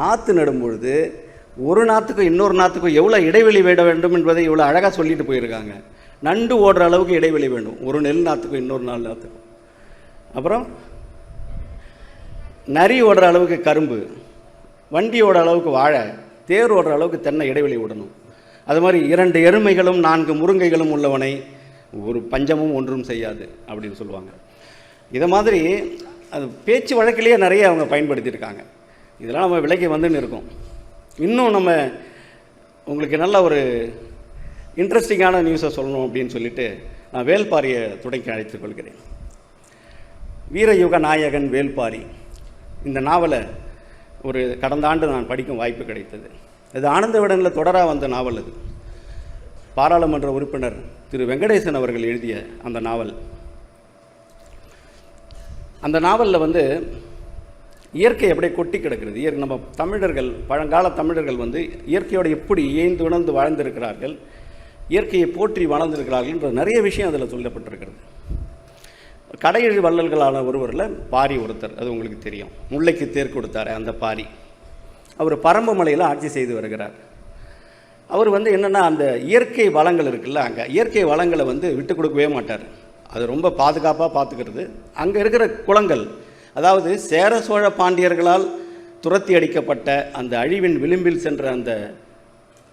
நாற்று நடும் பொழுது ஒரு நாற்றுக்கும் இன்னொரு நாற்றுக்கும் எவ்வளோ இடைவெளி விட வேண்டும் என்பதை இவ்வளோ அழகாக சொல்லிட்டு போயிருக்காங்க. நண்டு ஓடுற அளவுக்கு இடைவெளி வேண்டும். ஒரு நெல் நாற்றுக்கும் இன்னொரு நாள் நாற்றுக்கும் அப்புறம் நரி ஓடுற அளவுக்கு கரும்பு வண்டி ஓடுற அளவுக்கு வாழை தேர் ஓடுற அளவுக்கு தென்னை இடைவெளி விடணும். அது மாதிரி இரண்டு எருமைகளும் நான்கு முருங்கைகளும் உள்ளவனை ஒரு பஞ்சமும் ஒன்றும் செய்யாது அப்படின்னு சொல்லுவாங்க. இதை மாதிரி அது பேச்சு வழக்கிலேயே நிறைய அவங்க பயன்படுத்தியிருக்காங்க. இதெல்லாம் நம்ம விலைக்கு வந்துன்னு இருக்கும். இன்னும் நம்ம உங்களுக்கு நல்ல ஒரு இன்ட்ரெஸ்டிங்கான நியூஸை சொல்லணும் அப்படின்னு சொல்லிட்டு நான் வேல்பாரியை தொடங்கி அழைத்துக் கொள்கிறேன். வீரயுக நாயகன் வேல்பாரி. இந்த நாவலை ஒரு கடந்த ஆண்டு நான் படிக்கும் வாய்ப்பு கிடைத்தது. இது ஆனந்த விடனில் தொடராக வந்த நாவல் அது. பாராளுமன்ற உறுப்பினர் திரு வெங்கடேசன் அவர்கள் எழுதிய அந்த நாவல். அந்த நாவலில் வந்து இயற்கை அப்படியே கொட்டி கிடக்கிறது. இயற்கை நம்ம தமிழர்கள் பழங்கால தமிழர்கள் வந்து இயற்கையோடு எப்படி இயந்து உணர்ந்து வாழ்ந்திருக்கிறார்கள் இயற்கையை போற்றி வாழ்ந்திருக்கிறார்கள்ன்ற நிறைய விஷயம் அதில் சொல்லப்பட்டிருக்கிறது. கடையெழு வள்ளல்களான ஒருவரில் பாரி ஒருத்தர் அது உங்களுக்கு தெரியும். முல்லைக்கு தேர் கொடுத்தாரு அந்த பாரி. அவர் பரம்பு மலையில் ஆட்சி செய்து வருகிறார். அவர் வந்து என்னென்னா அந்த இயற்கை வளங்கள் இருக்குல்ல அங்கே இயற்கை வளங்களை வந்து விட்டு கொடுக்கவே மாட்டார். அது ரொம்ப பாதுகாப்பாக பார்த்துக்கிறது. அங்கே இருக்கிற குளங்கள் அதாவது சேர சோழ பாண்டியர்களால் துரத்தி அடிக்கப்பட்ட அந்த அழிவின் விளிம்பில் சென்ற அந்த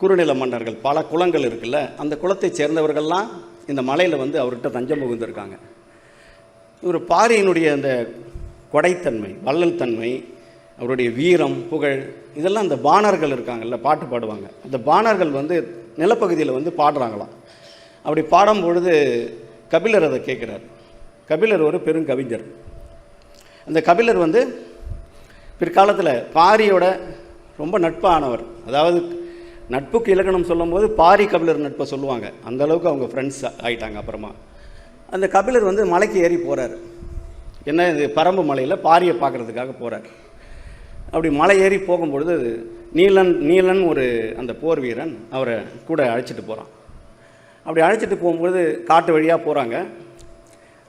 குறுநில மன்னர்கள் பல குளங்கள் இருக்குல்ல அந்த குளத்தை சேர்ந்தவர்கள்லாம் இந்த மலையில் வந்து அவர்கிட்ட தஞ்சம் புகுந்திருக்காங்க. இவர் பாரியினுடைய அந்த கொடைத்தன்மை வள்ளல் தன்மை அவருடைய வீரம் புகழ் இதெல்லாம் அந்த பாணர்கள் இருக்காங்கல்ல பாட்டு பாடுவாங்க. அந்த பாணர்கள் வந்து நிலப்பகுதியில் வந்து பாடுறாங்களாம். அப்படி பாடும் பொழுது கபிலர் அதை கேட்குறார். கபிலர் ஒரு பெருங்கவிஞர் அந்த கபிலர் வந்து பிற்காலத்தில் பாரியோட ரொம்ப நட்பானவர். அதாவது நட்புக்கு இலக்கணம் சொல்லும்போது பாரி கபிலர் நட்பை சொல்லுவாங்க. அந்த அளவுக்கு அவங்க ஃப்ரெண்ட்ஸ் ஆயிட்டாங்க அப்புறமா. அந்த கபிலர் வந்து மலைக்கு ஏறி போகிறார் என்ன இது பரம்பு மலையில் பாரியை பார்க்குறதுக்காக போகிறார் அப்படி மலை ஏறி போகும்பொழுது நீலன் நீலன் ஒரு அந்த போர் வீரன் அவரை கூட அழைச்சிட்டு போகிறான் அப்படி அழைச்சிட்டு போகும்பொழுது காட்டு வழியாக போகிறாங்க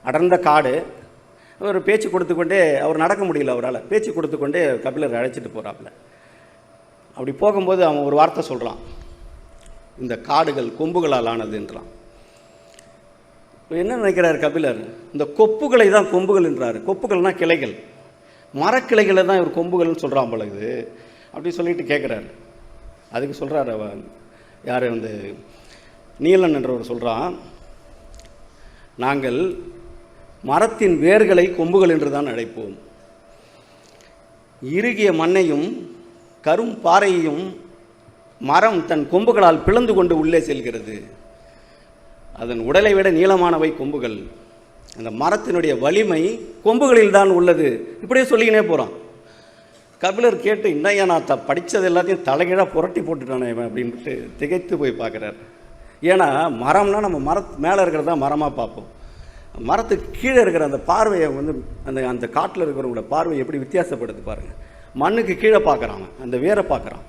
அடர்ந்த காடு அவர் பேச்சு கொடுத்துக்கொண்டே அவர் நடக்க முடியல அவரால். பேச்சு கொடுத்துக்கொண்டே கபிலர் அழைச்சிட்டு போகிறாப்புல அப்படி போகும்போது அவன் ஒரு வார்த்தை சொல்கிறான் இந்த காடுகள் கொம்புகளால் ஆனதுன்றான். என்ன நினைக்கிறார் கபிலர்? இந்த கொப்புகளை தான் கொம்புகள் என்றார். கொப்புகள்னா கிளைகள். மரக்கிளைகளை தான் இவர் கொம்புகள்னு சொல்கிறான் போல இது. அப்படி சொல்லிட்டு கேட்குறாரு அதுக்கு சொல்கிறார் அவன். யார் வந்து? நீலன் என்றவர் சொல்கிறான் நாங்கள் மரத்தின் வேர்களை கொம்புகள் என்று தான் அழைப்போம். இறுகிய மண்ணையும் கரும் பாறையையும் மரம் தன் கொம்புகளால் பிளந்து கொண்டு உள்ளே செல்கிறது. அதன் உடலை விட நீளமானவை கொம்புகள். அந்த மரத்தினுடைய வலிமை கொம்புகளில் தான் உள்ளது. இப்படியே சொல்லிக்கினே போகிறான் கபிலர் கேட்டு இன்னையா நான் த படித்தது எல்லாத்தையும் தலைகீழாக புரட்டி போட்டுட்டானே இவன் அப்படின்ட்டு திகைத்து போய் பார்க்குறாரு. ஏன்னா மரம்னா நம்ம மரத் மேலே இருக்கிறதா மரமாக பார்ப்போம். மரத்துக்கு கீழே இருக்கிற அந்த பார்வையை வந்து அந்த அந்த காட்டில் இருக்கிறவங்களோட பார்வை எப்படி வித்தியாசப்படுது பாருங்கள் மண்ணுக்கு கீழே பார்க்குறாங்க அந்த வேரை பார்க்குறான்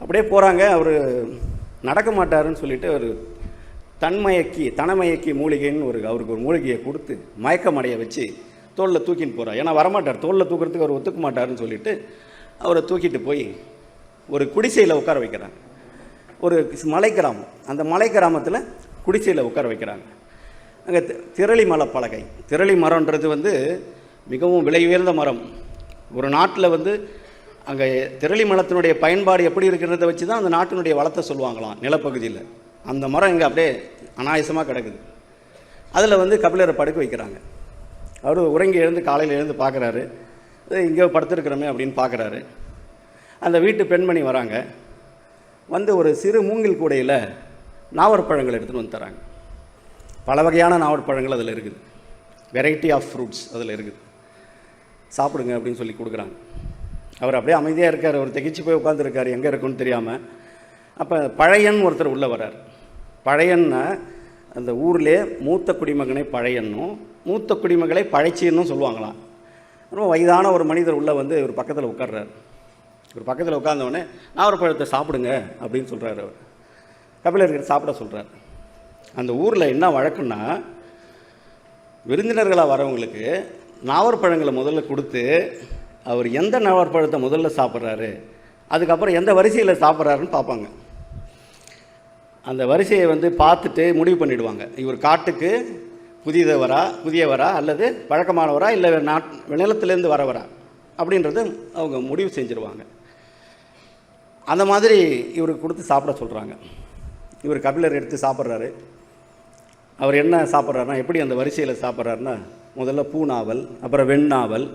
அப்படியே போகிறாங்க அவர் நடக்க மாட்டாருன்னு சொல்லிட்டு அவர் தன்மயக்கி தனமயக்கி மூலிகைன்னு ஒரு அவருக்கு ஒரு மூலிகையை கொடுத்து மயக்கமடைய வச்சு தோளில் தூக்கின்னு போகிறார் ஏன்னா வரமாட்டார் தோளில் தூக்கிறதுக்கு அவர் ஒத்துக்க மாட்டாருன்னு சொல்லிட்டு அவரை தூக்கிட்டு போய் ஒரு குடிசையில் உட்கார வைக்கிறாங்க. ஒரு மலை கிராமம் அந்த மலை கிராமத்தில் குடிசையில் உட்கார வைக்கிறாங்க. அங்கே திரளி மலப்பலகை. பலகை திரளி மரம்ன்றது வந்து மிகவும் விலை உயர்ந்த மரம். ஒரு நாட்டில் வந்து அங்கே திரளி மரத்தினுடைய பயன்பாடு எப்படி இருக்கிறத வச்சு தான் அந்த நாட்டினுடைய வளத்தை சொல்லுவாங்களாம் நிலப்பகுதியில். அந்த மரம் இங்கே அப்படியே அனாயசமாக கிடக்குது. அதில் வந்து கபிலரை படுக்க வைக்கிறாங்க. அவர் உறங்கி எழுந்து காலையில் எழுந்து பார்க்குறாரு இங்கே படுத்துருக்குறோமே அப்படின்னு பார்க்குறாரு அந்த வீட்டு பெண்மணி வராங்க. வந்து ஒரு சிறு மூங்கில் கூடையில் நாவற்பழங்கள் எடுத்துகிட்டு வந்து தராங்க. பல வகையான நாவற்பழங்கள் அதில் இருக்குது. வெரைட்டி ஆஃப் ஃப்ரூட்ஸ் அதில் இருக்குது. சாப்பிடுங்க அப்படின்னு சொல்லி கொடுக்குறாங்க. அவர் அப்படியே அமைதியாக இருக்கார். அவர் திகைச்சு போய் உட்காந்துருக்கார் எங்கே இருக்குன்னு தெரியாமல் அப்போ பழையன் ஒருத்தர் உள்ளே வர்றார். பழையன்னா அந்த ஊரில் மூத்த குடிமகனை பழையன்னும் மூத்த குடிமகளை பழைச்சின்னு சொல்லுவாங்களாம். ரொம்ப வயதான ஒரு மனிதர் உள்ளே வந்து ஒரு பக்கத்தில் உட்கார்றார். ஒரு பக்கத்தில் உட்கார்ந்தவொடனே நாவற்பழத்தை சாப்பிடுங்க அப்படின்னு சொல்கிறாரு அவர். கபிலர்கிட்ட சாப்பிட சொல்கிறார் அந்த ஊரில் என்ன வழக்கம்னா விருந்தினர்களாக வரவங்களுக்கு நாவற்பழங்களை முதல்ல கொடுத்து அவர் எந்த நாவற்பழத்தை முதல்ல சாப்பிட்றாரு அதுக்கப்புறம் எந்த வரிசையில் சாப்பிட்றாருன்னு பார்ப்பாங்க. அந்த வரிசையை வந்து பார்த்துட்டு முடிவு பண்ணிவிடுவாங்க இவர் காட்டுக்கு புதியதவரா புதியவரா அல்லது பழக்கமானவரா இல்லை நாட் நிலத்துலேருந்து வரவரா அப்படின்றது அவங்க முடிவு செஞ்சுருவாங்க. அந்த மாதிரி இவருக்கு கொடுத்து சாப்பிட சொல்கிறாங்க இவர் கபிலர் எடுத்து சாப்பிட்றாரு. அவர் என்ன சாப்பிட்றாருனா எப்படி அந்த வரிசையில் சாப்பிட்றாருன்னா முதல்ல பூ நாவல் அப்புறம் வெண்ணாவல்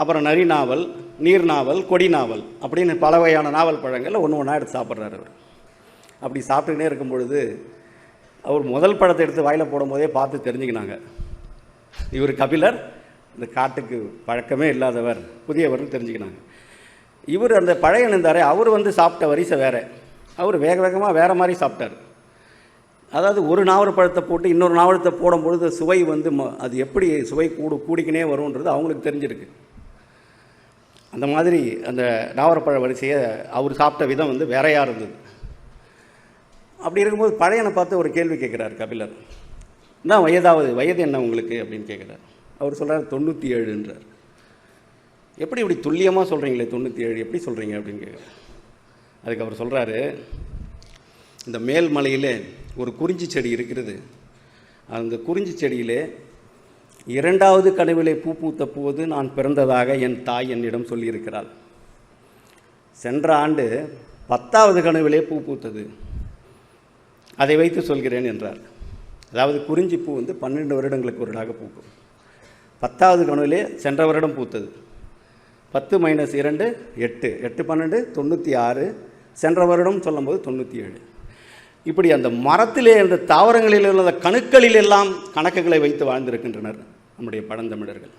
அப்புறம் நரி நாவல் நீர் நாவல் கொடி நாவல் அப்படின்னு பல வகையான நாவல் பழங்கள் ஒன்று ஒன்றா எடுத்து சாப்பிட்றாரு அவர். அப்படி சாப்பிட்டுக்கிட்டே இருக்கும் பொழுது அவர் முதல் பழத்தை எடுத்து வாயில் போடும்போதே பார்த்து தெரிஞ்சுக்கினாங்க. இவர் கபிலர் இந்த காட்டுக்கு பழக்கமே இல்லாதவர் புதியவர்னு தெரிஞ்சுக்கினாங்க. இவர் அந்த பழைய நின்றாரே அவர் வந்து சாப்பிட்ட வரிசை வேறு. அவர் வேக வேகமாக வேறு மாதிரி சாப்பிட்டார். அதாவது ஒரு நாவரப்பழத்தை போட்டு இன்னொரு நாவலத்தை போடும்பொழுது சுவை வந்து ம- அது எப்படி சுவை கூடு கூடிக்கினே வரும்ன்றது அவங்களுக்கு தெரிஞ்சிருக்கு. அந்த மாதிரி அந்த நாவரப்பழ வரிசையை அவர் சாப்பிட்ட விதம் வந்து வேறையாக இருந்தது. அப்படி இருக்கும்போது பழையனை பார்த்து ஒரு கேள்வி கேட்குறாரு கபிலர். என்ன வயதாவது வயது என்ன உங்களுக்கு? அப்படின்னு கேட்குறாரு. அவர் சொல்கிறார் தொண்ணூற்றி ஏழுன்றார் எப்படி இப்படி துல்லியமாக சொல்கிறீங்களே தொண்ணூற்றி ஏழு எப்படி சொல்கிறீங்க அப்படின்னு கேட்குறாரு. அதுக்கு அவர் சொல்கிறாரு இந்த மேல் மலையிலே ஒரு குறிஞ்சி செடி இருக்கிறது. அந்த குறிஞ்சி செடியிலே இரண்டாவது கனவிலே பூ பூத்த போது நான் பிறந்ததாக என் தாய் என்னிடம் சொல்லியிருக்கிறாள். சென்ற ஆண்டு பத்தாவது கனவிலே பூ பூத்தது. அதை வைத்து சொல்கிறேன் என்றார். அதாவது குறிஞ்சி பூ வந்து பன்னெண்டு வருடங்களுக்கு ஒருடாக பூக்கும். பத்தாவது கனவிலே சென்ற வருடம் பூத்தது. பத்து மைனஸ் இரண்டு எட்டு. எட்டு பன்னெண்டு தொண்ணூற்றி ஆறு. சென்ற வருடம் சொல்லும்போது தொண்ணூற்றி ஏழு. இப்படி அந்த மரத்திலே அந்த தாவரங்களில் உள்ள கணுக்களில் எல்லாம் கணக்குகளை வைத்து வாழ்ந்திருக்கின்றனர் நம்முடைய பழந்தமிழர்கள்.